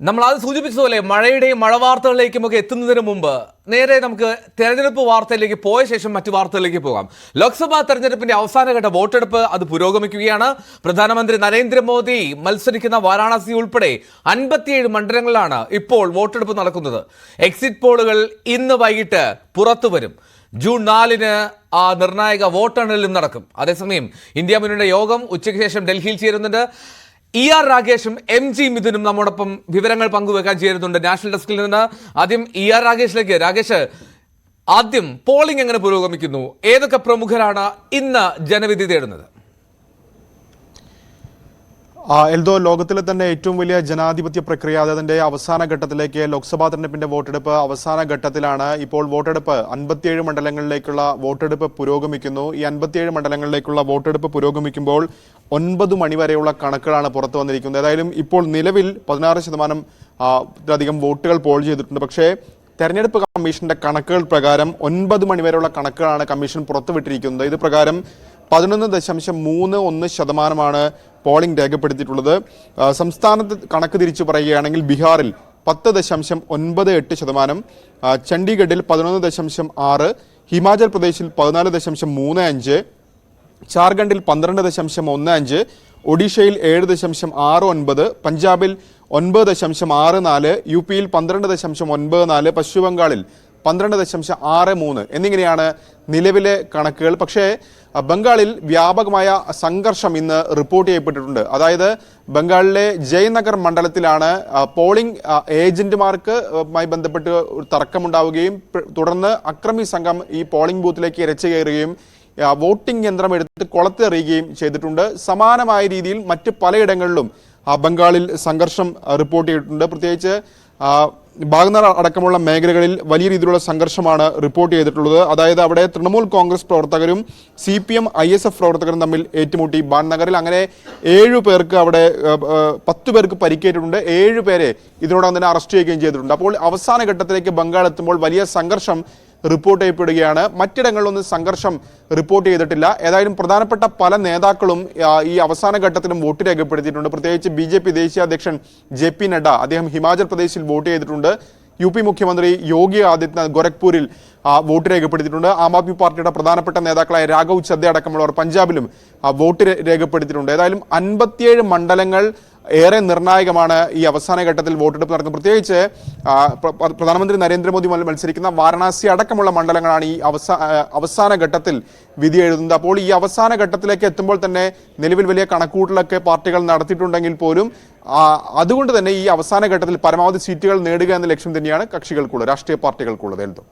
നമ്മൾ അത് സൂചിപ്പിച്ചതുപോലെ മഴയുടെയും മഴ വാർത്തകളിലേക്കുമൊക്കെ എത്തുന്നതിന് മുമ്പ് നേരെ നമുക്ക് തെരഞ്ഞെടുപ്പ് വാർത്തയിലേക്ക് പോയ ശേഷം മറ്റു വാർത്തകളിലേക്ക് പോകാം. ലോക്സഭാ തെരഞ്ഞെടുപ്പിന്റെ അവസാനഘട്ട വോട്ടെടുപ്പ് അത് പുരോഗമിക്കുകയാണ്. പ്രധാനമന്ത്രി നരേന്ദ്രമോദി മത്സരിക്കുന്ന വാരാണസി ഉൾപ്പെടെ അൻപത്തിയേഴ് മണ്ഡലങ്ങളിലാണ് ഇപ്പോൾ വോട്ടെടുപ്പ് നടക്കുന്നത്. എക്സിറ്റ് പോളുകൾ ഇന്ന് വൈകിട്ട് പുറത്തു വരും. ജൂൺ നാലിന് ആ നിർണായക വോട്ടെണ്ണലും നടക്കും. അതേസമയം ഇന്ത്യ മുന്നണിയുടെ യോഗം ഉച്ചയ്ക്ക് ശേഷം ഡൽഹിയിൽ ചേരുന്നുണ്ട്. ഇ ആർ രാകേഷും എം ജി മിഥുനും നമ്മോടൊപ്പം വിവരങ്ങൾ പങ്കുവെക്കാൻ ചേരുന്നുണ്ട്. നാഷണൽ ഡെസ്കിൽ നിന്ന് ആദ്യം ഇ ആർ രാകേഷിലേക്ക്. രാകേഷ് ആദ്യം പോളിംഗ് എങ്ങനെ പുരോഗമിക്കുന്നു? ഏതൊക്കെ പ്രമുഖരാണ് ഇന്ന് ജനവിധി തേടുന്നത്? എൽദോ ലോകത്തിലെ തന്നെ ഏറ്റവും വലിയ ജനാധിപത്യ പ്രക്രിയ അതിന്റെ അവസാന ഘട്ടത്തിലേക്ക് ലോക്സഭാ തെരഞ്ഞെടുപ്പിന്റെ വോട്ടെടുപ്പ് അവസാന ഘട്ടത്തിലാണ് ഇപ്പോൾ വോട്ടെടുപ്പ്. അൻപത്തിയേഴ് മണ്ഡലങ്ങളിലേക്കുള്ള വോട്ടെടുപ്പ് പുരോഗമിക്കുന്നു. ഈ അൻപത്തിയേഴ് മണ്ഡലങ്ങളിലേക്കുള്ള വോട്ടെടുപ്പ് പുരോഗമിക്കുമ്പോൾ ഒൻപത് മണിവരെയുള്ള കണക്കുകളാണ് പുറത്തു വന്നിരിക്കുന്നത്. ഏതായാലും ഇപ്പോൾ നിലവിൽ പതിനാറ് ശതമാനം അധികം വോട്ടുകൾ പോൾ ചെയ്തിട്ടുണ്ട്. പക്ഷേ തെരഞ്ഞെടുപ്പ് കമ്മീഷന്റെ കണക്കുകൾ പ്രകാരം ഒൻപത് മണിവരെയുള്ള കണക്കുകളാണ് കമ്മീഷൻ പുറത്തുവിട്ടിരിക്കുന്നത്. ഇത് പ്രകാരം പതിനൊന്ന് ദശാംശം മൂന്ന് ഒന്ന് ശതമാനമാണ് പോളിംഗ് രേഖപ്പെടുത്തിയിട്ടുള്ളത്. സംസ്ഥാനത്ത് കണക്ക് തിരിച്ചു പറയുകയാണെങ്കിൽ ബീഹാറിൽ പത്ത് ദശാംശം ഒൻപത് എട്ട് ശതമാനം ചണ്ഡീഗഡിൽ പതിനൊന്ന് ദശാംശം ആറ് ഹിമാചൽ പ്രദേശിൽ പതിനാല് ദശാംശം മൂന്ന് അഞ്ച് ജാർഖണ്ഡിൽ പന്ത്രണ്ട് ദശാംശം ഒന്ന് അഞ്ച് ഒഡീഷയിൽ ഏഴ് ദശാംശം ആറ് ഒൻപത് പഞ്ചാബിൽ ഒൻപത് ദശാംശം ആറ് നാല് യു പിയിൽ പന്ത്രണ്ട് ദശാംശം ഒൻപത് നാല് പശ്ചിമ ബംഗാളിൽ പന്ത്രണ്ട് ദശാംശം ആറ് മൂന്ന് എന്നിങ്ങനെയാണ് നിലവിലെ കണക്കുകൾ. പക്ഷേ ബംഗാളിൽ വ്യാപകമായ സംഘർഷം ഇന്ന് റിപ്പോർട്ട് ചെയ്യപ്പെട്ടിട്ടുണ്ട്. അതായത് ബംഗാളിലെ ജയ്നഗർ മണ്ഡലത്തിലാണ് പോളിംഗ് അഹ്, ഏജന്റുമാർക്ക് അഹ്, മായി ബന്ധപ്പെട്ട് ഒരു തർക്കമുണ്ടാവുകയും തുടർന്ന് അക്രമി സംഘം ഈ പോളിംഗ് ബൂത്തിലേക്ക് ഇരച്ചു കയറുകയും വോട്ടിംഗ് യന്ത്രം എടുത്ത് കൊളത്തെറിയുകയും ചെയ്തിട്ടുണ്ട്. സമാനമായ രീതിയിൽ മറ്റ് പലയിടങ്ങളിലും ബംഗാളിൽ സംഘർഷം റിപ്പോർട്ട് ചെയ്തിട്ടുണ്ട്. പ്രത്യേകിച്ച് ബാഗ്നർ അടക്കമുള്ള മേഖലകളിൽ വലിയ രീതിയിലുള്ള സംഘർഷമാണ് റിപ്പോർട്ട് ചെയ്തിട്ടുള്ളത്. അതായത് അവിടെ തൃണമൂൽ കോൺഗ്രസ് പ്രവർത്തകരും C P M I S F പ്രവർത്തകരും തമ്മിൽ ഏറ്റുമുട്ടി. ബാൻനഗറിൽ അങ്ങനെ ഏഴു പേർക്ക് അവിടെ പത്ത് പേർക്ക് പരിക്കേറ്റിട്ടുണ്ട്. ഏഴു പേരെ ഇതിനോടകം തന്നെ അറസ്റ്റ് ചെയ്യുകയും ചെയ്തിട്ടുണ്ട്. അപ്പോൾ അവസാന ഘട്ടത്തിലേക്ക് ബംഗാൾ എത്തുമ്പോൾ വലിയ സംഘർഷം റിപ്പോർട്ട് ചെയ്യപ്പെടുകയാണ്. മറ്റിടങ്ങളിലൊന്നും സംഘർഷം റിപ്പോർട്ട് ചെയ്തിട്ടില്ല. ഏതായാലും പ്രധാനപ്പെട്ട പല നേതാക്കളും ഈ അവസാന ഘട്ടത്തിലും വോട്ട് രേഖപ്പെടുത്തിയിട്ടുണ്ട്. പ്രത്യേകിച്ച് ബി ജെ പി ദേശീയ അധ്യക്ഷൻ ജെ പി നഡ്ഡ അദ്ദേഹം ഹിമാചൽ പ്രദേശിൽ വോട്ട് ചെയ്തിട്ടുണ്ട്. യു പി മുഖ്യമന്ത്രി യോഗി ആദിത്യനാഥ് ഗോരഖ്പൂരിൽ വോട്ട് രേഖപ്പെടുത്തിയിട്ടുണ്ട്. ആം ആദ്മി പാർട്ടിയുടെ പ്രധാനപ്പെട്ട നേതാക്കളായ രാഘവ് ചദ്ദ അടക്കമുള്ളവർ പഞ്ചാബിലും വോട്ട് രേഖപ്പെടുത്തിയിട്ടുണ്ട്. ഏതായാലും അൻപത്തിയേഴ് മണ്ഡലങ്ങൾ ഏറെ നിർണായകമാണ് ഈ അവസാന ഘട്ടത്തിൽ വോട്ടെടുപ്പ് നടക്കുന്നത്. പ്രത്യേകിച്ച് പ്രധാനമന്ത്രി നരേന്ദ്രമോദി മത്സരിക്കുന്ന വാരണാസി അടക്കമുള്ള മണ്ഡലങ്ങളാണ് ഈ അവസാന അവസാന ഘട്ടത്തിൽ വിധി എഴുതുന്നത്. അപ്പോൾ ഈ അവസാന ഘട്ടത്തിലേക്ക് എത്തുമ്പോൾ തന്നെ നിലവിൽ വലിയ കണക്കൂട്ടലൊക്കെ പാർട്ടികൾ നടത്തിയിട്ടുണ്ടെങ്കിൽ പോലും അതുകൊണ്ട് തന്നെ ഈ അവസാന ഘട്ടത്തിൽ പരമാവധി സീറ്റുകൾ നേടുക എന്ന ലക്ഷ്യം തന്നെയാണ് കക്ഷികൾക്കുള്ളത് രാഷ്ട്രീയ പാർട്ടികൾക്കുള്ളത്. എന്തോ.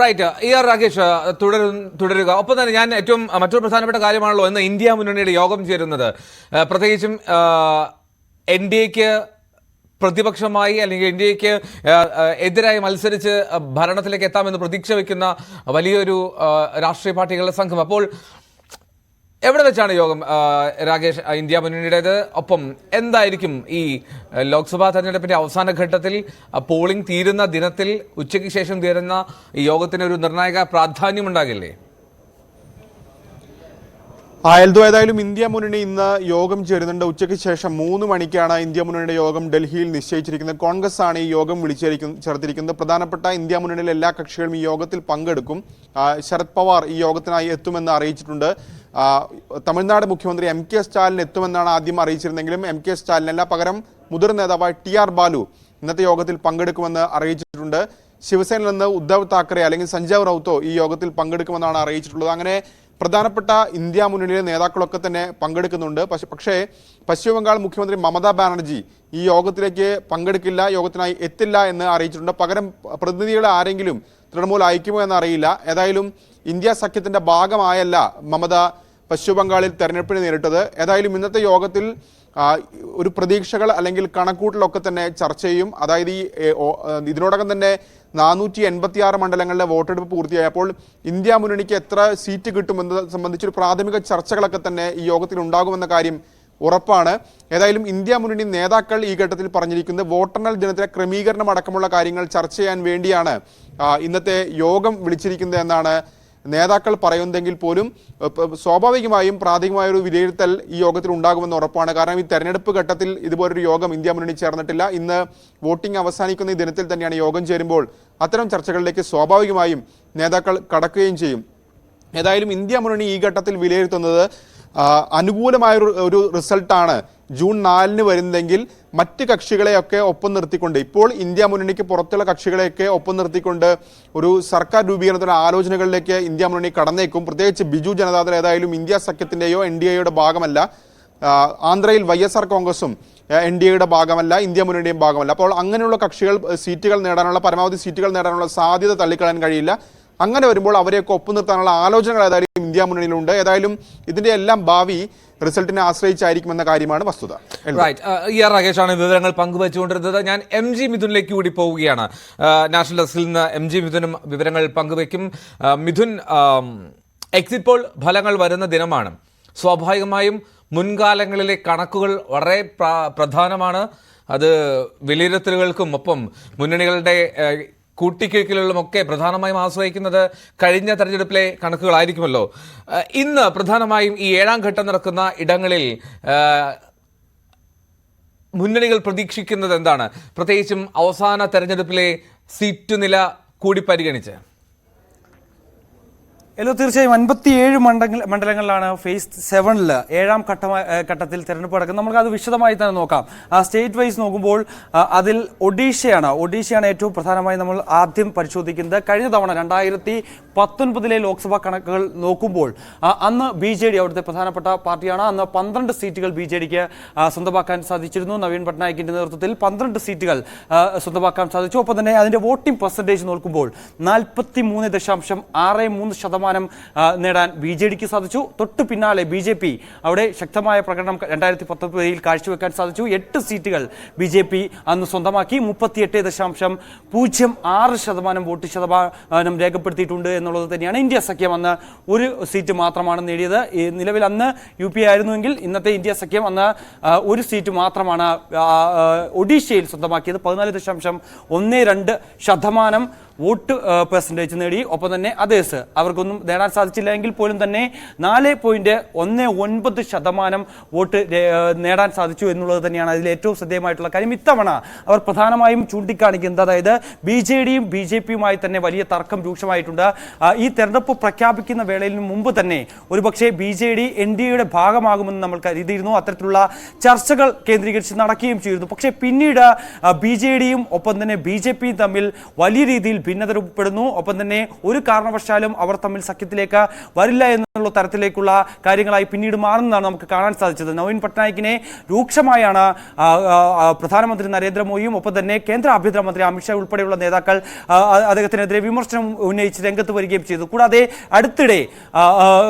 റൈറ്റ് ഇ ആർ രാകേഷ് തുടരും തുടരുക. ഒപ്പം തന്നെ ഞാൻ ഏറ്റവും മറ്റൊരു പ്രധാനപ്പെട്ട കാര്യമാണല്ലോ ഇന്ന് ഇന്ത്യ മുന്നണിയുടെ യോഗം ചേരുന്നത്. പ്രത്യേകിച്ചും എൻ ഡി എക്ക് പ്രതിപക്ഷമായി അല്ലെങ്കിൽ ഇന്ത്യയ്ക്ക് എതിരായി മത്സരിച്ച് ഭരണത്തിലേക്ക് എത്താമെന്ന് പ്രതീക്ഷ വയ്ക്കുന്ന വലിയൊരു രാഷ്ട്രീയ പാർട്ടികളുടെ സംഘം. അപ്പോൾ എവിടെ വെച്ചാണ് യോഗം രാകേഷ് ഇന്ത്യ മുന്നണിയുടേത്? ഒപ്പം എന്തായിരിക്കും ഈ ലോക്സഭാ തെരഞ്ഞെടുപ്പിന്റെ അവസാന ഘട്ടത്തിൽ പോളിംഗ് തീരുന്ന ദിനത്തിൽ ഉച്ചയ്ക്ക് ശേഷം തീരുന്ന ഈ യോഗത്തിന് ഒരു നിർണായക പ്രാധാന്യം ഉണ്ടാകില്ലേ ആ എൽദോ ഏതായാലും ഇന്ത്യ മുന്നണി ഇന്ന് യോഗം ചേരുന്നുണ്ട്. ഉച്ചയ്ക്ക് ശേഷം മൂന്ന് മണിക്കാണ് ഇന്ത്യ മുന്നണിയുടെ യോഗം ഡൽഹിയിൽ നിശ്ചയിച്ചിരിക്കുന്നത്. കോൺഗ്രസ് ആണ് ഈ യോഗം വിളിച്ചിരിക്കുന്ന ചേർത്തിരിക്കുന്നത്. പ്രധാനപ്പെട്ട ഇന്ത്യ മുന്നണിയിലെ എല്ലാ കക്ഷികളും ഈ യോഗത്തിൽ പങ്കെടുക്കും. ശരത് പവാർ ഈ യോഗത്തിനായി എത്തുമെന്ന് അറിയിച്ചിട്ടുണ്ട്. തമിഴ്നാട് മുഖ്യമന്ത്രി എം കെ സ്റ്റാലിൻ എത്തുമെന്നാണ് ആദ്യം അറിയിച്ചിരുന്നെങ്കിലും എം കെ സ്റ്റാലിനല്ല. പകരം മുതിർന്ന നേതാവായ ടി ആർ ബാലു ഇന്നത്തെ യോഗത്തിൽ പങ്കെടുക്കുമെന്ന് അറിയിച്ചിട്ടുണ്ട്. ശിവസേനയിൽ നിന്ന് ഉദ്ധവ് താക്കറെ അല്ലെങ്കിൽ സഞ്ജയ് റൌത്തോ ഈ യോഗത്തിൽ പങ്കെടുക്കുമെന്നാണ് അറിയിച്ചിട്ടുള്ളത്. അങ്ങനെ പ്രധാനപ്പെട്ട ഇന്ത്യ മുന്നണിയിലെ നേതാക്കളൊക്കെ തന്നെ പങ്കെടുക്കുന്നുണ്ട്. പക്ഷെ പക്ഷേ പശ്ചിമബംഗാൾ മുഖ്യമന്ത്രി മമതാ ബാനർജി ഈ യോഗത്തിലേക്ക് പങ്കെടുക്കില്ല യോഗത്തിനായി എത്തില്ല എന്ന് അറിയിച്ചിട്ടുണ്ട്. പകരം പ്രതിനിധികളെ ആരെങ്കിലും തൃണമൂൽ അയക്കുമോ എന്ന് അറിയില്ല ഏതായാലും ഇന്ത്യ സഖ്യത്തിന്റെ ഭാഗമായല്ല മമത പശ്ചിമബംഗാളിൽ തെരഞ്ഞെടുപ്പിന് നേരിട്ടത്. ഏതായാലും ഇന്നത്തെ യോഗത്തിൽ ഒരു പ്രതീക്ഷകൾ അല്ലെങ്കിൽ കണക്കൂട്ടലൊക്കെ തന്നെ ചർച്ച ചെയ്യും. അതായത് ഈ ഇതിനോടകം തന്നെ നാനൂറ്റി എൺപത്തി ആറ് മണ്ഡലങ്ങളിലെ വോട്ടെടുപ്പ് പൂർത്തിയായപ്പോൾ ഇന്ത്യ മുന്നണിക്ക് എത്ര സീറ്റ് കിട്ടുമെന്നത് സംബന്ധിച്ചൊരു പ്രാഥമിക ചർച്ചകളൊക്കെ തന്നെ ഈ യോഗത്തിൽ ഉണ്ടാകുമെന്ന കാര്യം ഉറപ്പാണ്. ഏതായാലും ഇന്ത്യ മുന്നണി നേതാക്കൾ ഈ ഘട്ടത്തിൽ പറഞ്ഞിരിക്കുന്നത് വോട്ടെണ്ണൽ ദിനത്തിലെ ക്രമീകരണം അടക്കമുള്ള കാര്യങ്ങൾ ചർച്ച ചെയ്യാൻ വേണ്ടിയാണ് ഇന്നത്തെ യോഗം വിളിച്ചിരിക്കുന്നത് എന്നാണ് നേതാക്കൾ പറയുന്നതെങ്കിൽ പോലും സ്വാഭാവികമായും പ്രാഥമികമായ ഒരു വിലയിരുത്തൽ ഈ യോഗത്തിൽ ഉണ്ടാകുമെന്ന് ഉറപ്പാണ്. കാരണം ഈ തെരഞ്ഞെടുപ്പ് ഘട്ടത്തിൽ ഇതുപോലൊരു യോഗം ഇന്ത്യ മുന്നണി ചേർന്നിട്ടില്ല. ഇന്ന് വോട്ടിംഗ് അവസാനിക്കുന്ന ഈ ദിനത്തിൽ തന്നെയാണ് യോഗം ചേരുമ്പോൾ അത്തരം ചർച്ചകളിലേക്ക് സ്വാഭാവികമായും നേതാക്കൾ കടക്കുകയും ചെയ്യും. ഏതായാലും ഇന്ത്യ മുന്നണി ഈ ഘട്ടത്തിൽ വിലയിരുത്തുന്നത് അനുകൂലമായ ഒരു റിസൾട്ടാണ് ജൂൺ നാലിന് വരുന്നെങ്കിൽ മറ്റ് കക്ഷികളെയൊക്കെ ഒപ്പം നിർത്തിക്കൊണ്ട് ഇപ്പോൾ ഇന്ത്യ മുന്നണിക്ക് പുറത്തുള്ള കക്ഷികളെയൊക്കെ ഒപ്പം നിർത്തിക്കൊണ്ട് ഒരു സർക്കാർ രൂപീകരണത്തിന്റെ ആലോചനകളിലേക്ക് ഇന്ത്യ മുന്നണി കടന്നേക്കും. പ്രത്യേകിച്ച് ബിജു ജനതാദൾ ഏതായാലും ഇന്ത്യ സഖ്യത്തിന്റെയോ എൻ ഡി എയുടെ ഭാഗമല്ല. ആന്ധ്രയിൽ വൈ എസ് ആർ കോൺഗ്രസും എൻ ഡി എയുടെ ഭാഗമല്ല ഇന്ത്യ മുന്നണിയും ഭാഗമല്ല. അപ്പോൾ അങ്ങനെയുള്ള കക്ഷികൾ സീറ്റുകൾ നേടാനുള്ള പരമാവധി സീറ്റുകൾ നേടാനുള്ള സാധ്യത തള്ളിക്കളയാൻ കഴിയില്ല. അങ്ങനെ വരുമ്പോൾ അവരെയൊക്കെ ഒപ്പം നിർത്താനുള്ള ആലോചനകൾ ഏതായാലും ഇന്ത്യ മുന്നണിയിലുണ്ട്. ഏതായാലും ഇതിന്റെ എല്ലാം ഭാവി റിസൾട്ടിനെ ആശ്രയിച്ചായിരിക്കുമെന്ന കാര്യമാണ് വസ്തുത. റൈറ്റ് ഇ ആർ രാകേഷാണ് വിവരങ്ങൾ പങ്കുവച്ചുകൊണ്ടിരുന്നത്. ഞാൻ എം ജി മിഥുനിലേക്ക് കൂടി പോവുകയാണ്. നാഷണൽ ഡെസ്കിൽ നിന്ന് എം ജി മിഥുനും വിവരങ്ങൾ പങ്കുവയ്ക്കും മിഥുൻ എക്സിറ്റ് പോൾ ഫലങ്ങൾ വരുന്ന ദിനമാണ്. സ്വാഭാവികമായും മുൻകാലങ്ങളിലെ കണക്കുകൾ വളരെ പ്രധാനമാണ്. അത് വിലയിരുത്തലുകൾക്കും ഒപ്പം മുന്നണികളുടെ ഒക്കെ പ്രധാനമായും ആശ്രയിക്കുന്നത് കഴിഞ്ഞ തെരഞ്ഞെടുപ്പിലെ കണക്കുകളായിരിക്കുമല്ലോ. ഇന്ന് പ്രധാനമായും ഈ ഏഴാം ഘട്ടം നടക്കുന്ന ഇടങ്ങളിൽ മുന്നണികൾ പ്രതീക്ഷിക്കുന്നത് എന്താണ്? പ്രത്യേകിച്ചും അവസാന തെരഞ്ഞെടുപ്പിലെ സീറ്റ് നില കൂടി പരിഗണിച്ച്. എല്ലോ തീർച്ചയായും അൻപത്തിയേഴ് മണ്ഡല മണ്ഡലങ്ങളിലാണ് ഫേസ് സെവനിൽ ഏഴാം ഘട്ട ഘട്ടത്തിൽ തിരഞ്ഞെടുപ്പ് നടക്കുന്നത്. നമുക്ക് അത് വിശദമായി തന്നെ നോക്കാം. ആ സ്റ്റേറ്റ് വൈസ് നോക്കുമ്പോൾ അതിൽ ഒഡീഷയാണ് ഒഡീഷയാണ് ഏറ്റവും പ്രധാനമായി നമ്മൾ ആദ്യം പരിശോധിക്കുന്നത്. കഴിഞ്ഞ തവണ രണ്ടായിരത്തി പത്തൊൻപതിലെ ലോക്സഭാ കണക്കുകൾ നോക്കുമ്പോൾ അന്ന് ബി ജെ ഡി അവിടുത്തെ പ്രധാനപ്പെട്ട പാർട്ടിയാണ്. അന്ന് പന്ത്രണ്ട് സീറ്റുകൾ ബി ജെ ഡിക്ക് സ്വന്തമാക്കാൻ സാധിച്ചിരുന്നു. നവീൻ പട്നായിക്കിന്റെ നേതൃത്വത്തിൽ പന്ത്രണ്ട് സീറ്റുകൾ സ്വന്തമാക്കാൻ സാധിച്ചു. ഒപ്പം തന്നെ അതിന്റെ വോട്ടിംഗ് പെർസെന്റേജ് നോക്കുമ്പോൾ നാൽപ്പത്തി മൂന്ന് ദശാംശം ആറ് മൂന്ന് ശതമാനം ആ, നേടാൻ ബി ജെ ഡിക്ക് സാധിച്ചു. തൊട്ടു പിന്നാലെ ബി ജെ പി അവിടെ ശക്തമായ പ്രകടനം രണ്ടായിരത്തി പത്തൊമ്പതിൽ കാഴ്ചവെക്കാൻ സാധിച്ചു. എട്ട് സീറ്റുകൾ ബി ജെ പി അന്ന് സ്വന്തമാക്കി. മുപ്പത്തിയെട്ട് ദശാംശം പൂജ്യം ആറ് ശതമാനം വോട്ട് ശതമാനം രേഖപ്പെടുത്തിയിട്ടുണ്ട് എന്നുള്ളത് തന്നെയാണ് ഇന്ത്യ സഖ്യം അന്ന് ഒരു സീറ്റ് മാത്രമാണ് നേടിയത്. നിലവിൽ അന്ന് യു പി ആയിരുന്നുവെങ്കിൽ ഇന്നത്തെ ഇന്ത്യ സഖ്യം അന്ന് ഒരു സീറ്റ് മാത്രമാണ് ഒഡീഷയിൽ സ്വന്തമാക്കിയത്. പതിനാല് ദശാംശം ഒന്ന് രണ്ട് ശതമാനം വോട്ട് പെർസെന്റേജ് നേടി. ഒപ്പം തന്നെ അതേഴ്സ് അവർക്കൊന്നും നേടാൻ സാധിച്ചില്ല എങ്കിൽ പോലും തന്നെ നാല് പോയിന്റ് ഒന്ന് ഒൻപത് ശതമാനം വോട്ട് നേടാൻ സാധിച്ചു എന്നുള്ളത് തന്നെയാണ് അതിൽ ഏറ്റവും ശ്രദ്ധേയമായിട്ടുള്ള കാര്യം. ഇത്തവണ അവർ പ്രധാനമായും ചൂണ്ടിക്കാണിക്കുന്നത് അതായത് ബി ജെ ഡിയും ബി ജെ പിയുമായി തന്നെ വലിയ തർക്കം രൂക്ഷമായിട്ടുണ്ട്. ഈ തെരഞ്ഞെടുപ്പ് പ്രഖ്യാപിക്കുന്ന വേളയിൽ മുമ്പ് തന്നെ ഒരുപക്ഷെ B J D N D എയുടെ ഭാഗമാകുമെന്ന് നമ്മൾ കരുതിയിരുന്നു. അത്തരത്തിലുള്ള ചർച്ചകൾ കേന്ദ്രീകരിച്ച് നടക്കുകയും ചെയ്തിരുന്നു. പക്ഷേ പിന്നീട് ബി ജെ ഡിയും ഒപ്പം തന്നെ ബി ജെ പിയും തമ്മിൽ വലിയ രീതിയിൽ ഭിന്നത രൂപപ്പെടുന്നു ഒപ്പം തന്നെ ഒരു കാരണവശാലും അവർ തമ്മിൽ സഖ്യത്തിലേക്ക് വരില്ല എന്നുള്ള തരത്തിലേക്കുള്ള കാര്യങ്ങളായി പിന്നീട് മാറുന്നതാണ് നമുക്ക് കാണാൻ സാധിച്ചത്. നവീൻ പട്നായിക്കിനെ രൂക്ഷമായാണ് പ്രധാനമന്ത്രി നരേന്ദ്രമോദിയും ഒപ്പം തന്നെ കേന്ദ്ര ആഭ്യന്തരമന്ത്രി അമിത്ഷാ ഉൾപ്പെടെയുള്ള നേതാക്കൾ അദ്ദേഹത്തിനെതിരെ വിമർശനം ഉന്നയിച്ച് രംഗത്ത് വരികയും ചെയ്തു. കൂടാതെ അടുത്തിടെ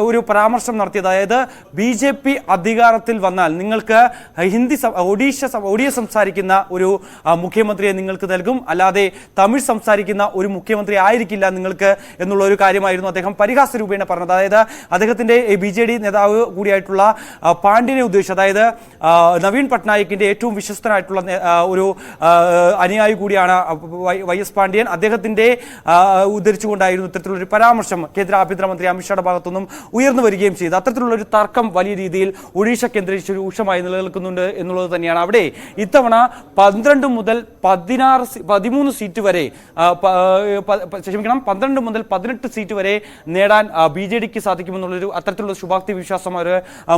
ഒരു പരാമർശം നടത്തിയത് അതായത് ബി ജെ പി അധികാരത്തിൽ വന്നാൽ നിങ്ങൾക്ക് ഹിന്ദി ഒഡീഷ ഒഡിയ സംസാരിക്കുന്ന ഒരു മുഖ്യമന്ത്രിയെ നിങ്ങൾക്ക് നൽകും. അല്ലാതെ തമിഴ് സംസാരിക്കുന്ന ഒരു മുഖ്യമന്ത്രി ആയിരിക്കില്ല നിങ്ങൾക്ക് എന്നുള്ള ഒരു കാര്യമായിരുന്നു അദ്ദേഹം പരിഹാസ രൂപേണ പറഞ്ഞത്. അതായത് അദ്ദേഹത്തിന്റെ ബി ജെ ഡി നേതാവ് കൂടിയായിട്ടുള്ള പാണ്ഡ്യനെ ഉദ്ദേശിച്ച് അതായത് നവീൻ പട്നായിക്കിന്റെ ഏറ്റവും വിശ്വസ്തനായിട്ടുള്ള ഒരു അനുയായി കൂടിയാണ് വൈ- എസ് പാണ്ഡ്യൻ. അദ്ദേഹത്തിന്റെ ഉദ്ധരിച്ചുകൊണ്ടായിരുന്നു ഇത്തരത്തിലുള്ള ഒരു പരാമർശം കേന്ദ്ര ആഭ്യന്തരമന്ത്രി അമിത്ഷായുടെ ഭാഗത്തുനിന്നും ഉയർന്നു വരികയും ചെയ്തു അത്തരത്തിലുള്ള ഒരു തർക്കം വലിയ രീതിയിൽ ഒഡീഷ കേന്ദ്രീകരിച്ച് രൂക്ഷമായി നിലനിൽക്കുന്നുണ്ട് എന്നുള്ളത് തന്നെയാണ്. അവിടെ ഇത്തവണ പന്ത്രണ്ട് മുതൽ പതിനാറ് പതിമൂന്ന് സീറ്റ് വരെ ക്ഷമിക്കണം പന്ത്രണ്ട് മുതൽ പതിനെട്ട് സീറ്റ് വരെ നേടാൻ ബി ജെ ഡിക്ക് സാധിക്കുമെന്നുള്ളൊരു അത്തരത്തിലുള്ള ശുഭാപ്തി വിശ്വാസം അവർ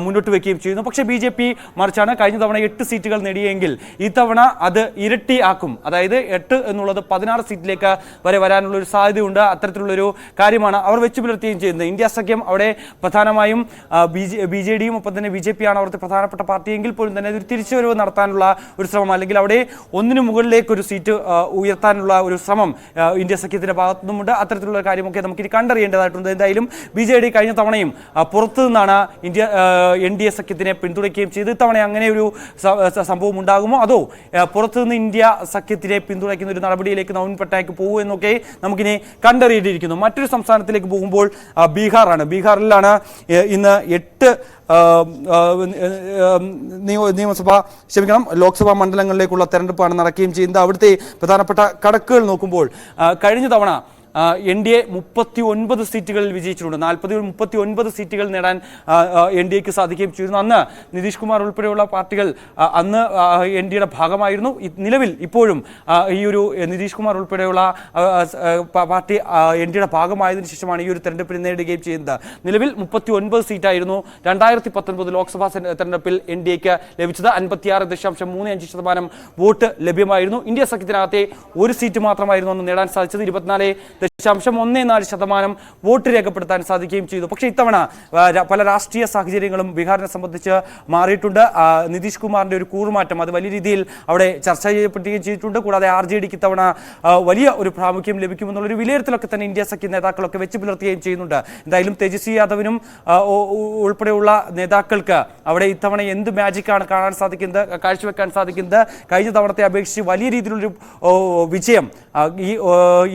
മുന്നോട്ട് വെക്കുകയും ചെയ്യുന്നു. പക്ഷേ ബി ജെ പി മറിച്ചാണ് കഴിഞ്ഞ തവണ എട്ട് സീറ്റുകൾ നേടിയെങ്കിൽ ഇത്തവണ അത് ഇരട്ടി ആക്കും. അതായത് എട്ട് എന്നുള്ളത് പതിനാറ് സീറ്റിലേക്ക് വരെ വരാനുള്ള ഒരു സാധ്യതയുണ്ട്. അത്തരത്തിലുള്ളൊരു കാര്യമാണ് അവർ വെച്ചു പുലർത്തുകയും ചെയ്യുന്നത്. ഇന്ത്യ സഖ്യം അവിടെ പ്രധാനമായും ബി ജെ ഡിയും ഒപ്പം തന്നെ ബി ജെ പി ആണ് അവിടുത്തെ പ്രധാനപ്പെട്ട പാർട്ടിയെങ്കിൽ പോലും തന്നെ ഒരു തിരിച്ചുവരവ് നടത്താനുള്ള ഒരു ശ്രമം. അല്ലെങ്കിൽ അവിടെ ഒന്നിനു മുകളിലേക്ക് ഒരു സീറ്റ് ഉയർത്താനുള്ള ഒരു ശ്രമം ഇന്ത്യ സഖ്യത്തിന്റെ ഭാഗത്തുനിന്നുമുണ്ട്. അത്തരത്തിലുള്ള കാര്യമൊക്കെ നമുക്ക് ഇനി കണ്ടറിയേണ്ടതായിട്ടുണ്ട്. എന്തായാലും ബി ജെ ഡി കഴിഞ്ഞ തവണയും പുറത്തു നിന്നാണ് ഇന്ത്യ എൻ ഡി എ സഖ്യത്തിനെ പിന്തുണയ്ക്കുകയും ചെയ്ത് ഇത്തവണ അങ്ങനെ ഒരു സംഭവം ഉണ്ടാകുമോ? അതോ പുറത്തു നിന്ന് ഇന്ത്യ സഖ്യത്തിനെ പിന്തുണയ്ക്കുന്ന ഒരു നടപടിയിലേക്ക് നവീൻ പട്നായിക്ക് പോകുമോ എന്നൊക്കെ നമുക്കിനി കണ്ടറിയേണ്ടിയിരിക്കുന്നു. മറ്റൊരു സംസ്ഥാനത്തിലേക്ക് പോകുമ്പോൾ ബീഹാറാണ്. ബീഹാറിലാണ് ഇന്ന് എട്ട് നിയമസഭ ക്ഷമിക്കണം. ലോക്സഭാ മണ്ഡലങ്ങളിലേക്കുള്ള തെരഞ്ഞെടുപ്പാണ് നടക്കുകയും ചെയ്യുന്നത്. അവിടുത്തെ പ്രധാനപ്പെട്ട കണക്കുകൾ നോക്കുമ്പോൾ കഴിഞ്ഞ തവണ എൻ ഡി എ മുപ്പത്തി ഒൻപത് സീറ്റുകളിൽ വിജയിച്ചിട്ടുണ്ട്. നാൽപ്പത്തി മുപ്പത്തി ഒൻപത് സീറ്റുകൾ നേടാൻ എൻ ഡി എക്ക് സാധിക്കുകയും ചെയ്തിരുന്നു. അന്ന് നിതീഷ് കുമാർ ഉൾപ്പെടെയുള്ള പാർട്ടികൾ അന്ന് എൻ ഡി എയുടെ ഭാഗമായിരുന്നു. നിലവിൽ ഇപ്പോഴും ഈ ഒരു നിതീഷ് കുമാർ ഉൾപ്പെടെയുള്ള പാർട്ടി എൻ ഡി എയുടെ ഭാഗമായതിനു ശേഷമാണ് ഈ ഒരു തെരഞ്ഞെടുപ്പിൽ നേടുകയും ചെയ്യുന്നത്. നിലവിൽ മുപ്പത്തി ഒൻപത് സീറ്റായിരുന്നു രണ്ടായിരത്തി പത്തൊൻപത് ലോക്സഭാ തെരഞ്ഞെടുപ്പിൽ എൻ ഡി എക്ക് ലഭിച്ചത്. അൻപത്തിയാറ് ദശാംശം മൂന്ന് അഞ്ച് ശതമാനം വോട്ട് ലഭ്യമായിരുന്നു. ഇന്ത്യ സഖ്യത്തിനകത്തെ ഒരു സീറ്റ് മാത്രമായിരുന്നു അന്ന് നേടാൻ സാധിച്ചത്. ഇരുപത്തിനാല് ദശാംശം ഒന്ന് നാല് ശതമാനം വോട്ട് രേഖപ്പെടുത്താൻ സാധിക്കുകയും ചെയ്തു. പക്ഷേ ഇത്തവണ പല രാഷ്ട്രീയ സാഹചര്യങ്ങളും ബീഹാറിനെ സംബന്ധിച്ച് മാറിയിട്ടുണ്ട്. നിതീഷ് കുമാറിന്റെ ഒരു കൂറുമാറ്റം അത് വലിയ രീതിയിൽ അവിടെ ചർച്ച ചെയ്യപ്പെടുകയും ചെയ്തിട്ടുണ്ട്. കൂടാതെ ആർ ജെ ഡിക്ക് ഇത്തവണ വലിയ ഒരു പ്രാമുഖ്യം ലഭിക്കുമെന്നുള്ളൊരു വിലയിരുത്തലൊക്കെ തന്നെ ഇന്ത്യ സഖ്യ നേതാക്കളൊക്കെ വെച്ച് പുലർത്തുകയും ചെയ്യുന്നുണ്ട്. എന്തായാലും തേജസ്വി യാദവിനും ഉൾപ്പെടെയുള്ള നേതാക്കൾക്ക് അവിടെ ഇത്തവണ എന്ത് മാജിക്കാണ് കാണാൻ സാധിക്കുന്നത് കാഴ്ചവെക്കാൻ സാധിക്കുന്നത്? കഴിഞ്ഞ തവണത്തെ അപേക്ഷിച്ച് വലിയ രീതിയിലുള്ളൊരു വിജയം ഈ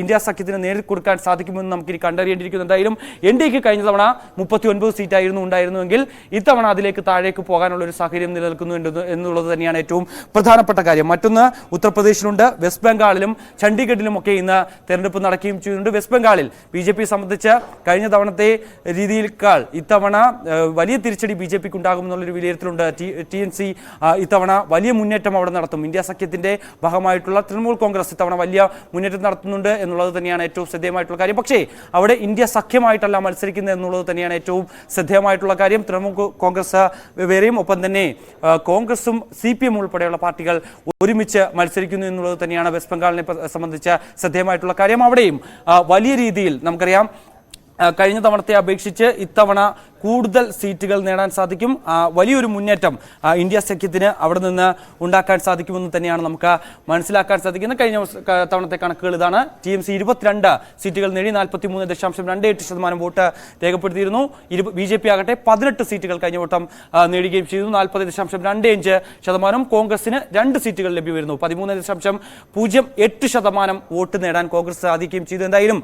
ഇന്ത്യ സഖ്യത്തിന് നേടിക്കൊടുക്കാൻ സാധിക്കുമെന്ന് നമുക്ക് ഇനി കണ്ടറിയേണ്ടിയിരിക്കുന്നു. എന്തായാലും എൻ ഡി എക്ക് കഴിഞ്ഞ തവണ മുപ്പത്തി ഒൻപത് സീറ്റായിരുന്നു ഉണ്ടായിരുന്നുവെങ്കിൽ ഇത്തവണ അതിലേക്ക് താഴേക്ക് പോകാനുള്ള ഒരു സാഹചര്യം നിലനിൽക്കുന്നു എന്നുള്ളത് തന്നെയാണ് ഏറ്റവും പ്രധാനപ്പെട്ട കാര്യം. മറ്റൊന്ന് ഉത്തർപ്രദേശിലുണ്ട്. വെസ്റ്റ് ബംഗാളിലും ചണ്ഡീഗഡിലുമൊക്കെ ഇന്ന് തെരഞ്ഞെടുപ്പ് നടക്കുകയും ചെയ്യുന്നുണ്ട്. വെസ്റ്റ് ബംഗാളിൽ ബി ജെ പി സംബന്ധിച്ച് കഴിഞ്ഞ തവണത്തെ രീതിയിൽക്കാൾ ഇത്തവണ വലിയ തിരിച്ചടി ബി ജെ പിക്ക് ഉണ്ടാകുമെന്നുള്ളൊരു വിലയിരുത്തലുണ്ട്. ടി എൻ സി ഇത്തവണ വലിയ മുന്നേറ്റം അവിടെ നടത്തും. ഇന്ത്യ സഖ്യത്തിന്റെ ഭാഗമായിട്ടുള്ള തൃണമൂൽ കോൺഗ്രസ് ഇത്തവണ വലിയ മുന്നേറ്റം നടത്തുന്നുണ്ട് എന്നുള്ളത് തന്നെയാണ് ഏറ്റവും ശ്രദ്ധേയമായിട്ടുള്ള കാര്യം. പക്ഷേ അവിടെ ഇന്ത്യ സഖ്യമായിട്ടല്ല മത്സരിക്കുന്നത് എന്നുള്ളത് തന്നെയാണ് ഏറ്റവും ശ്രദ്ധേയമായിട്ടുള്ള കാര്യം. തൃണമൂൽ കോൺഗ്രസ് വേറെയും ഒപ്പം തന്നെ കോൺഗ്രസും സി പി എം ഉൾപ്പെടെയുള്ള പാർട്ടികൾ ഒരുമിച്ച് മത്സരിക്കുന്നു എന്നുള്ളത് തന്നെയാണ് വെസ്റ്റ് ബംഗാളിനെ സംബന്ധിച്ച ശ്രദ്ധേയമായിട്ടുള്ള കാര്യം. അവിടെയും വലിയ രീതിയിൽ നമുക്കറിയാം കഴിഞ്ഞ തവണത്തെ അപേക്ഷിച്ച് ഇത്തവണ കൂടുതൽ സീറ്റുകൾ നേടാൻ സാധിക്കും. വലിയൊരു മുന്നേറ്റം ഇന്ത്യ സഖ്യത്തിന് അവിടെ നിന്ന് ഉണ്ടാക്കാൻ സാധിക്കുമെന്ന് തന്നെയാണ് നമുക്ക് മനസ്സിലാക്കാൻ സാധിക്കുന്നത്. കഴിഞ്ഞ തവണത്തെ കണക്കുകൾ ഇതാണ്. ടി എം സി ഇരുപത്തിരണ്ട് സീറ്റുകൾ നേടി നാൽപ്പത്തി മൂന്ന് ദശാംശം രണ്ട് എട്ട് ശതമാനം വോട്ട് രേഖപ്പെടുത്തിയിരുന്നു. ബി ജെ പി ആകട്ടെ പതിനെട്ട് സീറ്റുകൾ കഴിഞ്ഞ വട്ടം നേടുകയും ചെയ്തു. നാൽപ്പത് ദശാംശം രണ്ട് അഞ്ച് ശതമാനം കോൺഗ്രസിന് രണ്ട് സീറ്റുകൾ ലഭ്യമായിരുന്നു. പതിമൂന്ന് ദശാംശം പൂജ്യം എട്ട് ശതമാനം വോട്ട് നേടാൻ കോൺഗ്രസ് സാധിക്കുകയും ചെയ്തു. എന്തായാലും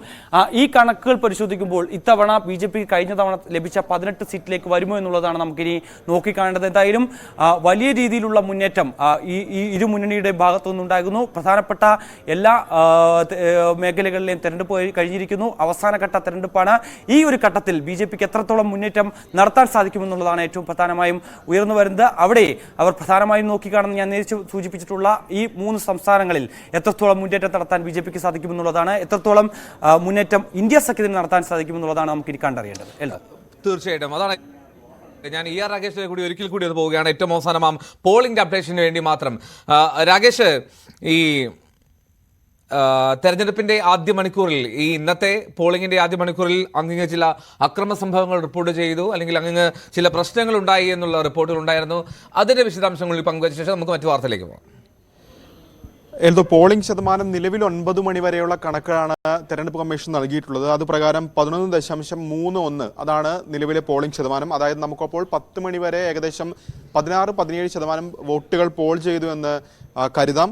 ഈ കണക്കുകൾ പരിശോധിക്കുമ്പോൾ ഇത്തവണ ബി ജെ പി കഴിഞ്ഞ തവണ ലഭിച്ച പതിനെട്ട് സീറ്റിലേക്ക് വരുമോ എന്നുള്ളതാണ് നമുക്കിനി നോക്കിക്കാണേണ്ടത്. എന്തായാലും വലിയ രീതിയിലുള്ള മുന്നേറ്റം ഈ ഇരു മുന്നണിയുടെ ഭാഗത്തു നിന്നുണ്ടാകുന്നു പ്രധാനപ്പെട്ട എല്ലാ മേഖലകളിലെയും തെരഞ്ഞെടുപ്പ് കഴി- കഴിഞ്ഞിരിക്കുന്നു. അവസാനഘട്ട തെരഞ്ഞെടുപ്പാണ്. ഈ ഒരു ഘട്ടത്തിൽ ബി ജെ പിക്ക് എത്രത്തോളം മുന്നേറ്റം നടത്താൻ സാധിക്കുമെന്നുള്ളതാണ് ഏറ്റവും പ്രധാനമായും ഉയർന്നു വരുന്നത്. അവിടെ അവർ പ്രധാനമായും നോക്കിക്കാണെന്ന് ഞാൻ നേരിച്ച് സൂചിപ്പിച്ചിട്ടുള്ള ഈ മൂന്ന് സംസ്ഥാനങ്ങളിൽ എത്രത്തോളം മുന്നേറ്റം നടത്താൻ ബി ജെ പിക്ക് സാധിക്കുമെന്നുള്ളതാണ്. എത്രത്തോളം മുന്നേറ്റം ഇന്ത്യ സഖ്യത്തിന് നടത്താൻ സാധിക്കുമെന്നുള്ളതാണ് നമുക്ക് ഇനി കണ്ടറിയേണ്ടത്. എല്ലാം തീർച്ചയായിട്ടും. അതാണ് ഞാൻ ഇ ആർ രാകേഷിനെ കൂടി ഒരിക്കൽ കൂടി അത് പോവുകയാണ്. ഏറ്റവും അവസാനം ആ പോളിംഗ് അപ്ഡേഷന് വേണ്ടി മാത്രം. രാകേഷ് ഈ തെരഞ്ഞെടുപ്പിന്റെ ആദ്യ മണിക്കൂറിൽ ഈ ഇന്നത്തെ പോളിംഗിന്റെ ആദ്യ മണിക്കൂറിൽ അങ്ങിങ്ങ് ചില അക്രമ സംഭവങ്ങൾ റിപ്പോർട്ട് ചെയ്തു അല്ലെങ്കിൽ അങ്ങിങ്ങ് ചില പ്രശ്നങ്ങൾ ഉണ്ടായി എന്നുള്ള റിപ്പോർട്ടുകൾ ഉണ്ടായിരുന്നു. അതിന്റെ വിശദാംശങ്ങളിൽ പങ്കുവച്ച ശേഷം നമുക്ക് മറ്റു വാർത്തയിലേക്ക് പോകാം. എൽദോ പോളിംഗ് ശതമാനം നിലവിൽ ഒൻപത് മണി വരെയുള്ള കണക്കാണ് തെരഞ്ഞെടുപ്പ് കമ്മീഷൻ നൽകിയിട്ടുള്ളത്. അത് പ്രകാരം പതിനൊന്ന് ദശാംശം മൂന്ന് ഒന്ന് അതാണ് നിലവിലെ പോളിംഗ് ശതമാനം. അതായത് നമുക്കപ്പോൾ പത്ത് മണി വരെ ഏകദേശം പതിനാറ് പതിനേഴ് ശതമാനം വോട്ടുകൾ പോൾ ചെയ്തു എന്ന് കരുതാം.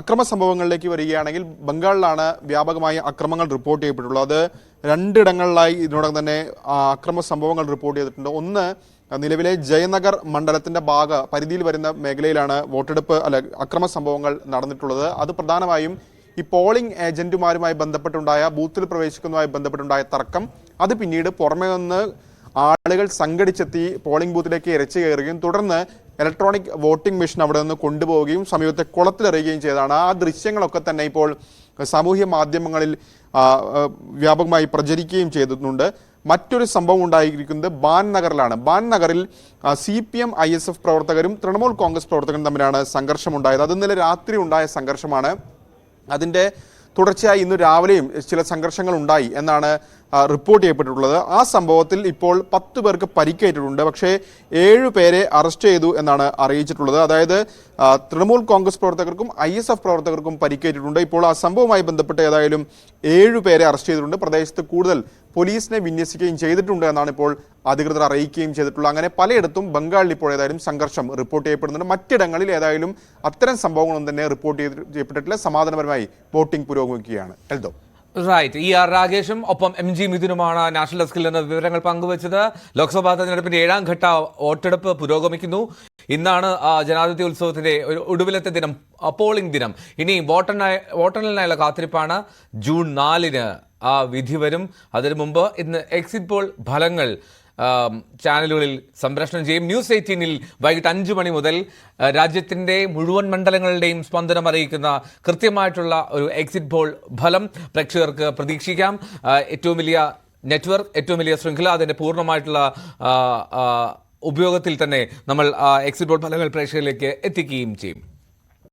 അക്രമ സംഭവങ്ങളിലേക്ക് വരികയാണെങ്കിൽ ബംഗാളിലാണ് വ്യാപകമായ അക്രമങ്ങൾ റിപ്പോർട്ട് ചെയ്യപ്പെട്ടുള്ളത് അത് രണ്ടിടങ്ങളിലായി ഇതിനോടകം തന്നെ അക്രമ സംഭവങ്ങൾ റിപ്പോർട്ട് ചെയ്തിട്ടുണ്ട്. ഒന്ന് നിലവിലെ ജയനഗർ മണ്ഡലത്തിന്റെ ഭാഗ പരിധിയിൽ വരുന്ന മേഖലയിലാണ് വോട്ടെടുപ്പ് അല്ല അക്രമ സംഭവങ്ങൾ നടന്നിട്ടുള്ളത്. അത് പ്രധാനമായും ഈ പോളിംഗ് ഏജന്റുമാരുമായി ബന്ധപ്പെട്ടുണ്ടായ ബൂത്തിൽ പ്രവേശിക്കുന്നതുമായി ബന്ധപ്പെട്ടുണ്ടായ തർക്കം. അത് പിന്നീട് പുറമെ നിന്ന് ആളുകൾ സംഘടിച്ചെത്തി പോളിംഗ് ബൂത്തിലേക്ക് ഇരച്ചു കയറുകയും തുടർന്ന് ഇലക്ട്രോണിക് വോട്ടിംഗ് മെഷീൻ അവിടെ നിന്ന് കൊണ്ടുപോവുകയും സമീപത്തെ കുളത്തിലെറിയുകയും ചെയ്തതാണ്. ആ ദൃശ്യങ്ങളൊക്കെ തന്നെ ഇപ്പോൾ സാമൂഹ്യ മാധ്യമങ്ങളിൽ വ്യാപകമായി പ്രചരിക്കുകയും ചെയ്തിട്ടുണ്ട്. മറ്റൊരു സംഭവം ഉണ്ടായിരിക്കുന്നത് ബാൻ നഗറിലാണ്. ബാൻ നഗറിൽ C P M I S F പ്രവർത്തകരും തൃണമൂൽ കോൺഗ്രസ് പ്രവർത്തകരും തമ്മിലാണ് സംഘർഷമുണ്ടായത്. അത് ഇന്നലെ രാത്രി ഉണ്ടായ സംഘർഷമാണ്. അതിന്റെ തുടർച്ചയായി ഇന്ന് രാവിലെയും ചില സംഘർഷങ്ങൾ ഉണ്ടായി എന്നാണ് റിപ്പോർട്ട് ചെയ്യപ്പെട്ടിട്ടുള്ളത്. ആ സംഭവത്തിൽ ഇപ്പോൾ പത്ത് പേർക്ക് പരിക്കേറ്റിട്ടുണ്ട്. പക്ഷേ ഏഴു പേരെ അറസ്റ്റ് ചെയ്തു എന്നാണ് അറിയിച്ചിട്ടുള്ളത്. അതായത് തൃണമൂൽ കോൺഗ്രസ് പ്രവർത്തകർക്കും ഐ എസ് എഫ് പ്രവർത്തകർക്കും പരിക്കേറ്റിട്ടുണ്ട്. ഇപ്പോൾ ആ സംഭവവുമായി ബന്ധപ്പെട്ട് ഏതായാലും ഏഴു പേരെ അറസ്റ്റ് ചെയ്തിട്ടുണ്ട്. പ്രദേശത്ത് കൂടുതൽ പോലീസിനെ വിന്യസിക്കുകയും ചെയ്തിട്ടുണ്ട് എന്നാണ് ഇപ്പോൾ അധികൃതർ അറിയിക്കുകയും ചെയ്തിട്ടുള്ളത്. അങ്ങനെ പലയിടത്തും ബംഗാളിൽ ഇപ്പോൾ ഏതായാലും സംഘർഷം റിപ്പോർട്ട് ചെയ്യപ്പെടുന്നുണ്ട്. മറ്റിടങ്ങളിൽ ഏതായാലും അത്തരം സംഭവങ്ങളൊന്നും തന്നെ റിപ്പോർട്ട് ചെയ്യപ്പെട്ടിട്ടില്ല. സമാധാനപരമായി വോട്ടിംഗ് പുരോഗമിക്കുകയാണ്. എൽദോ. റൈറ്റ് ഇ ആർ രാഗേഷും ഒപ്പം എം ജി മിഥുനുമാണ് നാഷണൽ ഡെസ്കിൽ നിന്ന് വിവരങ്ങൾ പങ്കുവച്ചത്. ലോക്സഭാ തെരഞ്ഞെടുപ്പിന്റെ ഏഴാം ഘട്ട വോട്ടെടുപ്പ് പുരോഗമിക്കുന്നു. ഇന്നാണ് ജനാധിപത്യ ഉത്സവത്തിന്റെ ഒടുവിലത്തെ ദിനം പോളിംഗ് ദിനം. ഇനി വോട്ടെണ്ണ വോട്ടെണ്ണലിനായുള്ള കാത്തിരിപ്പാണ്. ജൂൺ നാലിന് ആ വിധി വരും. അതിനു മുമ്പ് ഇന്ന് എക്സിറ്റ് പോൾ ഫലങ്ങൾ ചാനലുകളിൽ സംപ്രേഷണം ചെയ്യും. ന്യൂസ് എയ്റ്റീനിൽ വൈകിട്ട് അഞ്ച് മണി മുതൽ രാജ്യത്തിന്റെ മുഴുവൻ മണ്ഡലങ്ങളുടെയും സ്പന്ദനം അറിയിക്കുന്ന കൃത്യമായിട്ടുള്ള ഒരു എക്സിറ്റ് പോൾ ഫലം പ്രേക്ഷകർക്ക് പ്രതീക്ഷിക്കാം. ഏറ്റവും വലിയ നെറ്റ്വർക്ക് ഏറ്റവും വലിയ ശൃംഖല അതിന്റെ പൂർണമായിട്ടുള്ള ഉപയോഗത്തിൽ തന്നെ നമ്മൾ എക്സിറ്റ് പോൾ ഫലങ്ങൾ പ്രേക്ഷകരിലേക്ക് എത്തിക്കുകയും ചെയ്യും.